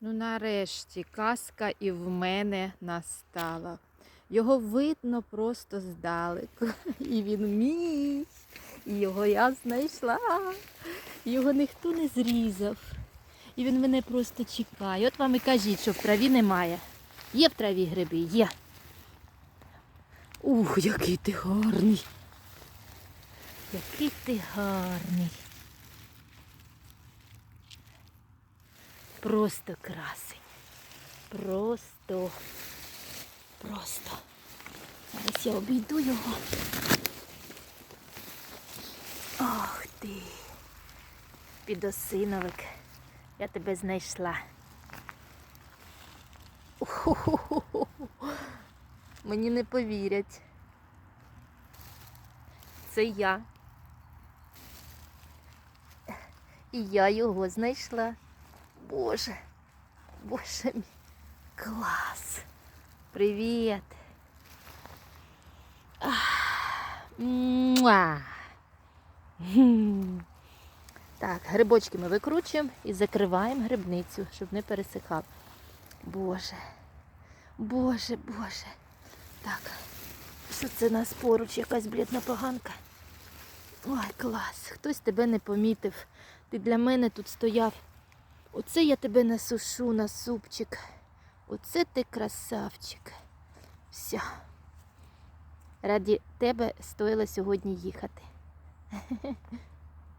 Ну, нарешті, казка і в мене настала. Його видно просто здалеку. І він мій. І його я знайшла. Його ніхто не зрізав. І він мене просто чекає. От вам і кажіть, що в траві немає. Є в траві гриби, є. Ух, який ти гарний. Який ти гарний. Просто красень. Просто. Просто. Зараз я обійду його. Ах ти. Підосиновик. Я тебе знайшла. Уху-ху-ху-ху. Мені не повірять. Це я. І я його знайшла. Боже, боже мій. Клас. Привіт. Так, грибочки ми викручуємо і закриваємо грибницю, щоб не пересихав. Боже, боже, боже. Так, що це у нас поруч якась блідна поганка? Ой, клас, хтось тебе не помітив. Ти для мене тут стояв. Оце я тебе насушу на супчик. Оце ти красавчик. Все. Раді тебе стоїло сьогодні їхати.